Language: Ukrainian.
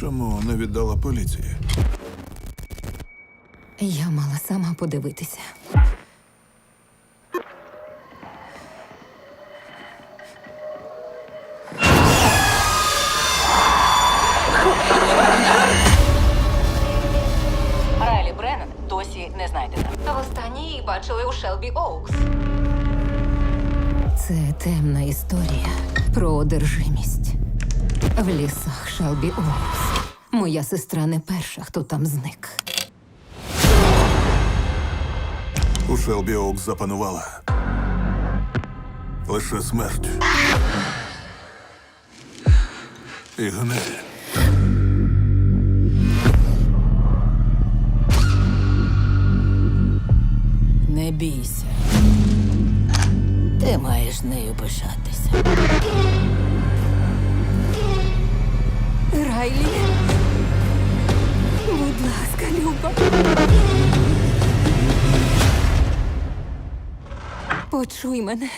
Чому не віддала поліції? Я мала сама подивитися. Райлі Бреннан досі не знайдена. А востаннє її бачили у Шелбі Оукс. Це темна історія про одержимість. В лісах Шелбі Оукс. Моя сестра не перша, хто там зник. У Шелбі Оукс запанувала. Лише смерть. І гниль. Не бійся. Ти маєш нею пишатися. Райлі. Почуй мене.